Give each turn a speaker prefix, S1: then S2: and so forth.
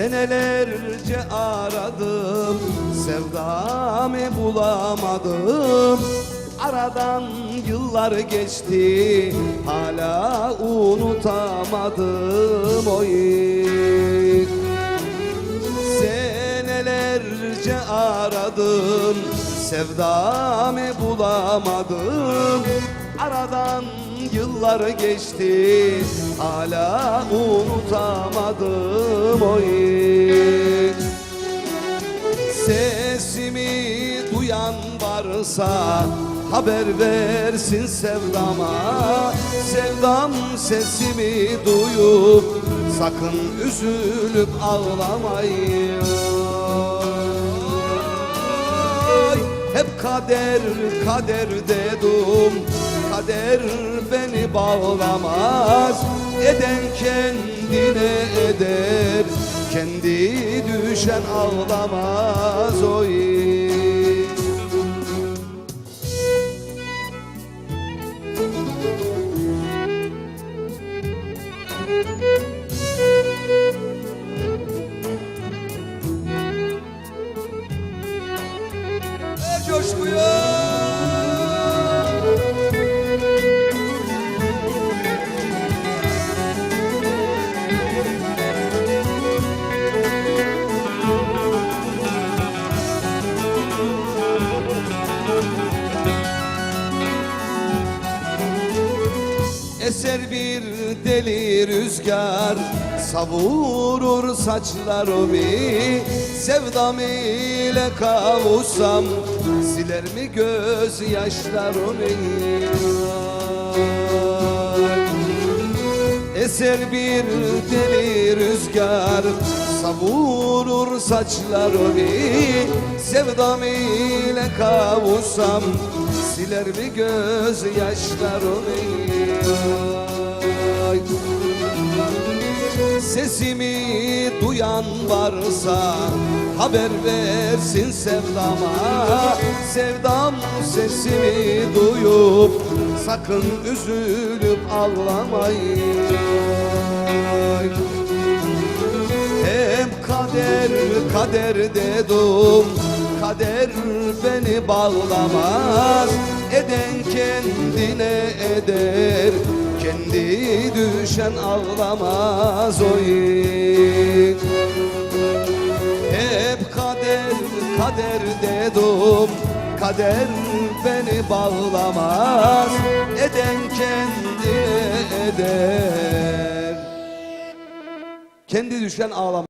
S1: Senelerce aradım Sevdamı bulamadım. Aradan yıllar geçti Hala unutamadım oy. Senelerce aradım Sevdamı bulamadım. Aradan yıllar geçti Hala unutamadım oy. Sesimi varsa haber versin sevdama. Sevdam sesimi duyup sakın üzülüp ağlamayın. Ay, Hep kader kader dedim Kader beni bağlamaz. Eden kendine eder. Kendi düşen ağlamaz oy Eser bir deli rüzgar. Savurur saçlarımı Sevdam ile kavuşsam Siler mi göz yaşlarımı Eser bir deli rüzgar Savurur saçlarımı Sevdam ile kavuşsam Siler mi göz yaşlarımı Ay. Sesimi duyan varsa haber versin sevdama. Sevdam sesimi duyup sakın üzülüp ağlamayın kader kader dedim Kader beni bağlamaz. Eden kendine eder. Kendi düşen ağlamaz oy. Hep kader kader dedim Kader beni bağlamaz. Eden kendine eder. Kendi düşen ağlamaz